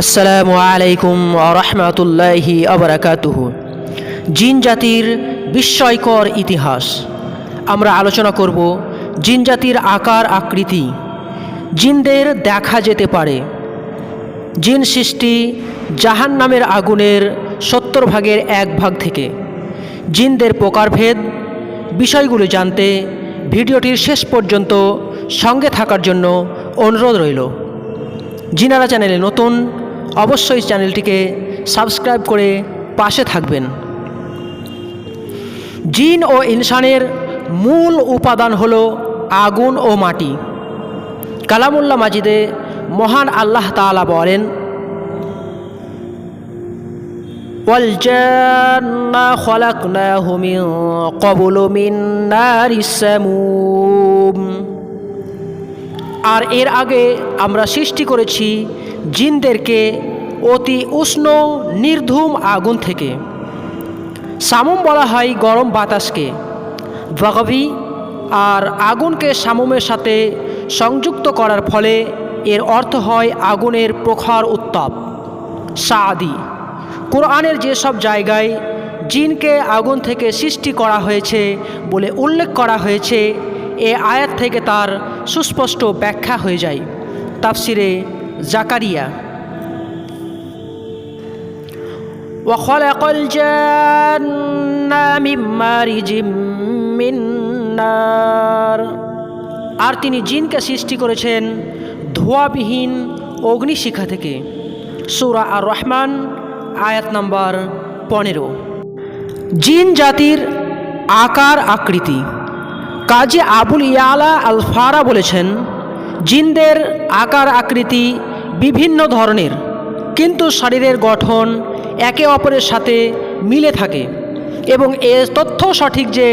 আসসালামু আলাইকুম রহমতুল্লাহি আবরাকাতুহ জিন জাতির বিস্ময়কর ইতিহাস। আমরা আলোচনা করব জিন জাতির আকার আকৃতি। জিনদের দেখা যেতে পারে। জিন সৃষ্টি জাহান নামের আগুনের সত্তর ভাগের এক ভাগ থেকে। জিনদের প্রকারভেদ বিষয়গুলো জানতে ভিডিওটির শেষ পর্যন্ত সঙ্গে থাকার জন্য অনুরোধ রইল। জিনারা চ্যানেলে নতুন, অবশ্যই চ্যানেলটিকে সাবস্ক্রাইব করে পাশে থাকবেন। জিন ও ইনসানের মূল উপাদান হল আগুন ও মাটি। কালামুল্লা মাজিদে মহান আল্লাহ তাআলা বলেন والجن خلقناه من قبل من نار السموم আর এর আগে আমরা সৃষ্টি করেছি জিনদেরকে অতি উষ্ণ নির্ধূম আগুন থেকে সামুম বলা হয় গরম বাতাসকে বাগবি আর আগুনকে সামুমের সাথে সংযুক্ত করার ফলে এর অর্থ হয় আগুনের প্রখর উত্তাপ সাদি কোরআনের যেসব জায়গায় জিনকে আগুন থেকে সৃষ্টি করা হয়েছে বলে উল্লেখ করা হয়েছে এ আয়াত থেকে তার সুস্পষ্ট ব্যাখ্যা হয়ে যায় তাফসিরে জাকারিয়া وخلق الجن من مارج من نار আর তিনি জিনকে সৃষ্টি করেছেন ধোয়াবিহীন অগ্নিশিখা থেকে সূরা আর রহমান আয়াত নাম্বার পনেরো। জিন জাতির আকার আকৃতি। কাজী আবুল ইয়ালা আল ফারা বলেছেন, জিনদের আকার আকৃতি বিভিন্ন ধরনের, কিন্তু শরীরের গঠন একে অপরের সাথে মিলে থাকে এবং এ তথ্য সঠিক যে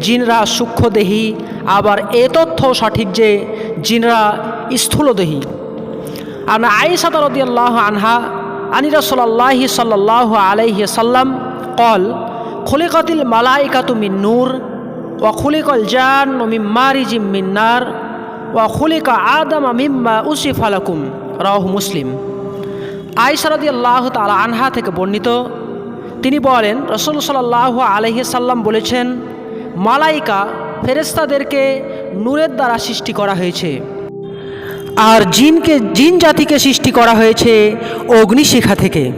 জিনরা সূক্ষ্মদেহী, আবার এ তথ্য সঠিক যে জিনরা স্থূলদেহী। আর রদিয়াল্লাহ আনহা আনি রসল্লাহি সাল্লাহ আলাইহি সাল্লাম কল খুলিকাতিল মালাইকাতু মিন নূর, ওয়া খুলিকল জান ও মিম্মারি জিম মিন্নার ওয়া খুলিকা আদম মিম্মা উসিফ আলাকুম রাহ মুসলিম। আয়সারদি আল্লাহ তালা আনহা থেকে বর্ণিত, তিনি বলেন, রসুল সাল্লাহ আলহি সাল্লাম বলেছেন, মালাইকা ফেরেস্তাদেরকে নূরের দ্বারা সৃষ্টি করা হয়েছে। আর জিনকে, জিন জাতিকে সৃষ্টি করা হয়েছে অগ্নিশিখা থেকে।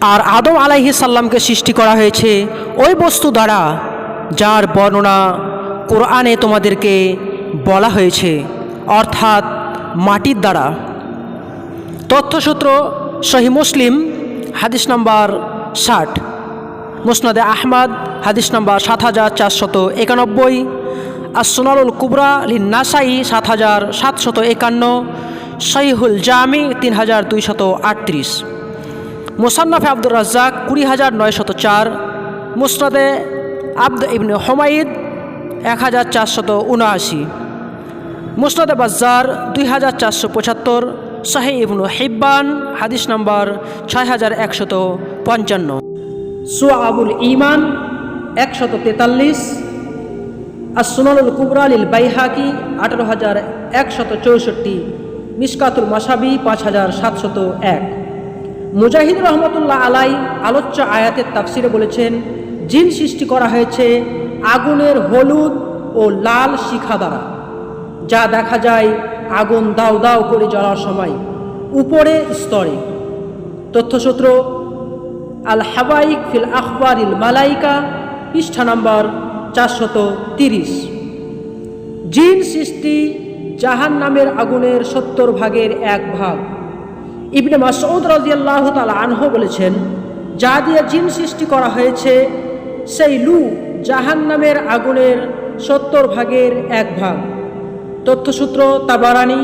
আর আদম আলাইহি সাল্লামকে সৃষ্টি করা হয়েছে ওই বস্তু দ্বারা, যার বর্ণনা কোরআনে তোমাদেরকে বলা হয়েছে, অর্থাৎ মাটির দ্বারা। তথ্যসূত্র সহি মুসলিম, হাদিস নাম্বার ষাট। মুসনাদে আহমদ, হাদিস নাম্বার সাত হাজার চারশত একানব্বই। আর সোনারুল কুবরা লিন নাসাই সাত হাজার সাতশত একান্ন সহিহুল জামি তিন হাজার দুইশত আটত্রিশ। মোসান্নফে আব্দুর রাজ্জাক কুড়ি হাজার নয়শত চার। মুসনাদে আব্দ ইবনে হোমাইদ এক হাজার চারশত উনআশি। মুসনাদে বাজ্জার দুই হাজার চারশো পঁচাত্তর। শাহে ইবনু হিব্বান হাদিস নম্বর ছয় হাজার একশত পঞ্চান্ন। সুআবুল ইমান একশত তেতাল্লিশ। আর সুনানুল কুবরা লিল বাইহাকি আঠারো হাজার একশত চৌষট্টি, মিসকাতুল মাসাবি পাঁচ হাজার সাতশত এক। মুজাহিদ রহমতুল্লাহ আলাই আলোচ্য আয়াতের তাফসিরে বলেছেন, জিন সৃষ্টি করা হয়েছে আগুনের হলুদ ও লাল শিখা দ্বারা। যা দেখা যায় আগুন দাও দাও করে জ্বলার সময়, উপরে স্তরে। তথ্যসূত্র আল হাবাইক ফিল আখবর ইল মালাইকা, পৃষ্ঠা নম্বর চারশত তিরিশ। জিন সৃষ্টি জাহান নামের আগুনের সত্তর ভাগের এক ভাগ। ইবনে মাসউদ রাজিয়াল্লাহ তালা আনহ বলেছেন, যা দিয়ে জিন সৃষ্টি করা হয়েছে, সেই লু জাহান নামের আগুনের সত্তর ভাগের এক ভাগ। তথ্যসূত্র তাবারানি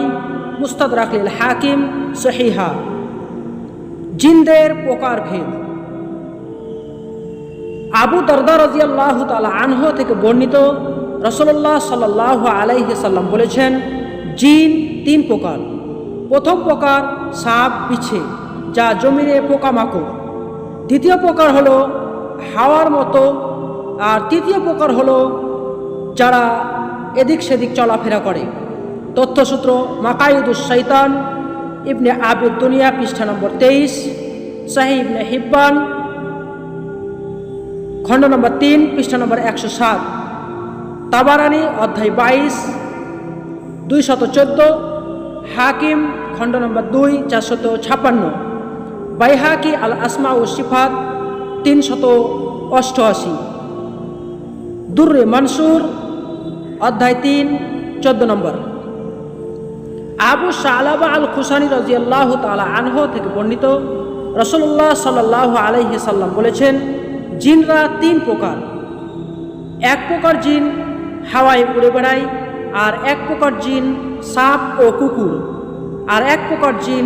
মুস্তাদ রাখলিল হাকিম, সহিহা। জিনদের প্রকার ভেদ আবু দরদা রাজিয়াল্লাহ তালা আনহ থেকে বর্ণিত রসল্লাহ সাল্লাহ আলাইহি সাল্লাম বলেছেন, জিন তিন প্রকার। প্রথম প্রকার সাপ পিছে যা জমিনে পোকামাকড়। দ্বিতীয় প্রকার হলো হাওয়ার মতো, আর তৃতীয় প্রকার হলো যারা এদিক সেদিক চলাফেরা করে। তথ্যসূত্র মাকাইদুস শৈতান ইবনে আবিদ দুনিয়া পৃষ্ঠা নম্বর তেইশ শাহি ইবনে হিব্বান খণ্ড নম্বর তিন, পৃষ্ঠা নম্বর একশো সাত। তাবারানি, অধ্যায় বাইশ দুই শত চোদ্দ, হাকিম, খণ্ড নম্বর দুই, চারশত ছাপ্পান্ন। বাইহাকি আল আসমা ও সিফাত তিনশত অষ্টআশি। দুর্রে মনসুর, অধ্যায় তিন, চোদ্দ নম্বর। আবু সালাবা আল খুসানি রাজিয়াল্লাহ তালা আনহ থেকে বর্ণিত রসল্লাহ সাল্লাহ আলহি সাল্লাম বলেছেন জিনরা তিন প্রকার। এক প্রকার জিন হাওয়ায় উড়ে বেড়ায়, আর এক প্রকার জিন সাপ ও কুকুর, আর এক প্রকার জিন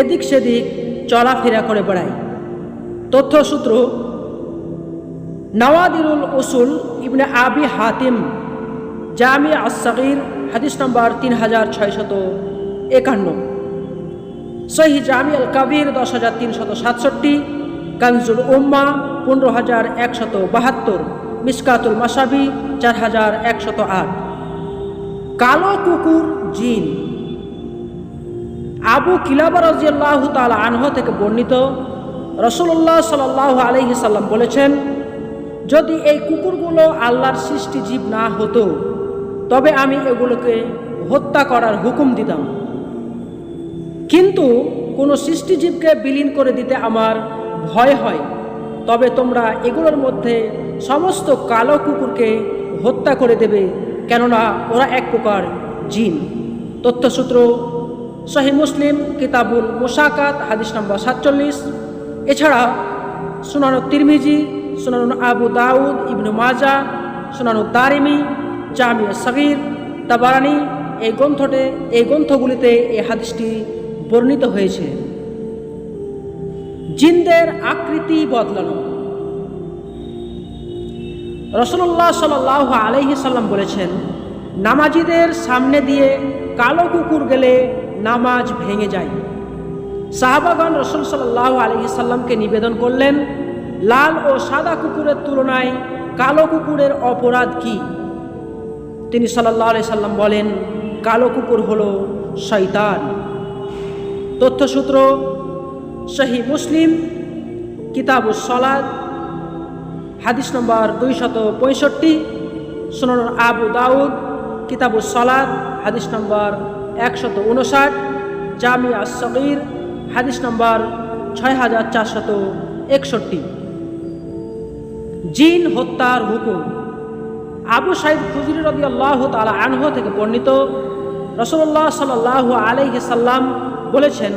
এদিক সেদিক চলাফেরা করে বেড়ায়। তথ্যসূত্র, নওয়াদিরুল উসুল ইবনে আবি হাতিম, জামি আসগির হাদিস নম্বর তিন হাজার ছয়শত একান্ন। সহি জামি আল কাবির দশ হাজার তিনশত সাতষট্টি কানজুল উম্মা পনেরো হাজার একশত বাহাত্তর, মিসকাতুল মাসাবি চার হাজার একশত আট। কালো কুকুর জিন। আবু কিলাবা রাজিয়াল্লাহ তালা আনহ থেকে বর্ণিত রসুল্লাহ সাল্লাহ আলহি সাল্লাম বলেছেন, যদি এই কুকুরগুলো আল্লাহর সৃষ্টি জীব না হতো, তবে আমি এগুলোকে হত্যা করার হুকুম দিতাম। কিন্তু কোনো সৃষ্টিজীবকে বিলীন করে দিতে আমার ভয় হয়। তবে তোমরা এগুলোর মধ্যে সমস্ত কালো কুকুরকে হত্যা করে দেবে, কেননা ওরা এক প্রকার জিন। তথ্যসূত্র, সহি মুসলিম, কিতাবুল মোশাকাত, হাদিস নম্বর সাতচল্লিশ। এছাড়া সুনানো তিরমিজি সুনানুন আবু দাউদ, ইবনু মাজা, সুনানু দারিমি জামিয়া সগির, তাবারানি, এই গ্রন্থটে, এই গ্রন্থগুলিতে এই হাদিসটি বর্ণিত হয়েছে। জিনদের আকৃতি বদলানো। রসল্লাহ সাল আলহি সাল্লাম বলেছেন, নামাজিদের সামনে দিয়ে কালো কুকুর গেলে নামাজ ভেঙে যায়। সাহাবাগান রসুল সাল্লাহ আলহি সাল্লামকে নিবেদন করলেন, লাল ও সাদা কুকুরের তুলনায় কালো কুকুরের অপরাধ কি? তিনি সাল্লাহ আলি সাল্লাম বলেন, কালো কুকুর হল শৈতান তথ্যসূত্র শাহী মুসলিম, কিতাবুস সলাদ হাদিস নম্বর দুইশত পঁয়ষট্টি, সুনন আবু দাউদ, কিতাবুস সলাদ হাদিস নম্বর একশত উনষাট জামিয়া সগির হাদিস নম্বর ছয় হাজার চারশত একষট্টি। জিন হত্যার হুকুম। আবু সাইদ খুজরি রবি আল্লাহ তালা আনহ থেকে বর্ণিত। রসল্লাহ সাল্লাহ আলহি সাল্লাম বলেছেন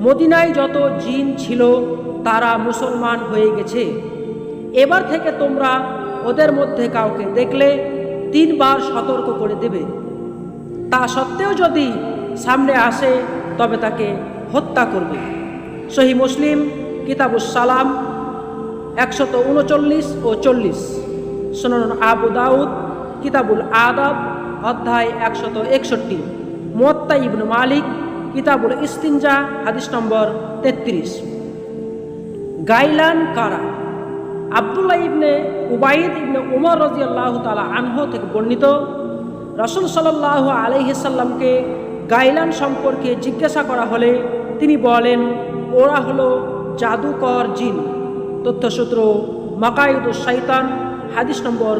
মদিনায় যত জিন ছিল, তারা মুসলমান হয়ে গেছে। এবার থেকে তোমরা ওদের মধ্যে কাউকে দেখলে তিনবার সতর্ক করে দেবে। তা সত্ত্বেও যদি সামনে আসে, তবে তাকে হত্যা করবে। সহি মুসলিম, কিতাবুস সালাম, একশত উনচল্লিশ ও চল্লিশ। সোনন আবু দাউদ, কিতাবুল আদাব, অধ্যায় একশত একষট্টি। মোত্তা ইবনু মালিক কিতাবুল ইস্তিনজা, হাদিস নম্বর তেত্রিশ। গাইলান কারা? আবদুল্লাহ ইবনে উবাইদ ইবনে উমর রাজিয়াল্লাহ তালা আনহ থেকে বর্ণিত, রসুল সাল্লাহ আলহিসাল্লামকে গাইলান সম্পর্কে জিজ্ঞাসা করা হলে তিনি বলেন, ওরা হলো জাদুকর জিন। তথ্যসূত্র মাকাইদুস শৈতান হাদিস নম্বর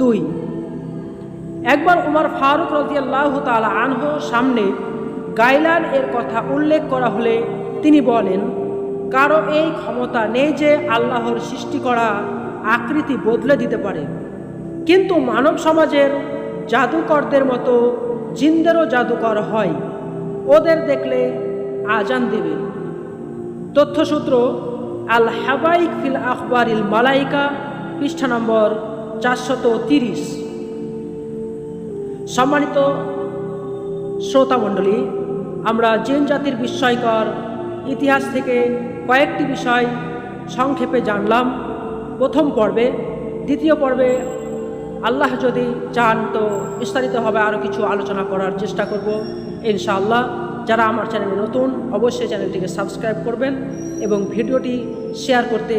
দুই। একবার উমার ফারুক রাজিয়াল্লাহ তালা আনহ সামনে গাইলান এর কথা উল্লেখ করা হলে তিনি বলেন, কারও এই ক্ষমতা নেই যে আল্লাহর সৃষ্টি করা আকৃতি বদলে দিতে পারে। কিন্তু মানব সমাজের জাদুকরদের মতো জিন্দেরও জাদুকর হয়। ওদের দেখলে আজান দেবে। তথ্যসূত্র আল হাবাইক ফিল আখবরিল মালাইকা, পৃষ্ঠা নম্বর চারশত তিরিশ। সম্মানিত শ্রোতামণ্ডলী আমরা জেন জাতির বিস্ময়কর ইতিহাস থেকে কয়েকটি বিষয় সংক্ষেপে জানলাম। প্রথম পর্বে, দ্বিতীয় পর্বে আল্লাহ যদি চান তো বিস্তারিতভাবে আরও কিছু আলোচনা করার চেষ্টা করব, ইনশাআল্লাহ। যারা আমার চ্যানেলে নতুন, অবশ্যই চ্যানেলটিকে সাবস্ক্রাইব করবেন এবং ভিডিওটি শেয়ার করতে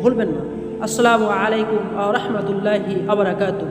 ভুলবেন না। আসসালামু আলাইকুম আ রহমতুল্লাহি আবরাকাতু